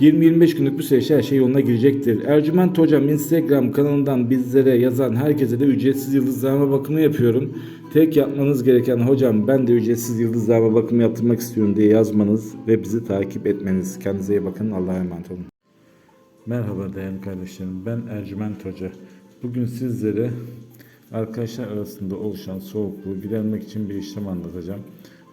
20-25 günlük bir süreçte her şey yoluna girecektir. Ercüment Hocam Instagram kanalından bizlere yazan herkese de ücretsiz yıldızlarma bakımı yapıyorum. Tek yapmanız gereken hocam ben de ücretsiz yıldızlarma bakımı yaptırmak istiyorum diye yazmanız ve bizi takip etmeniz. Kendinize iyi bakın. Allah'a emanet olun. Merhaba değerli kardeşlerim. Ben Ercüment Hoca. Bugün sizlere arkadaşlar arasında oluşan soğukluğu gidermek için bir işlem anlatacağım.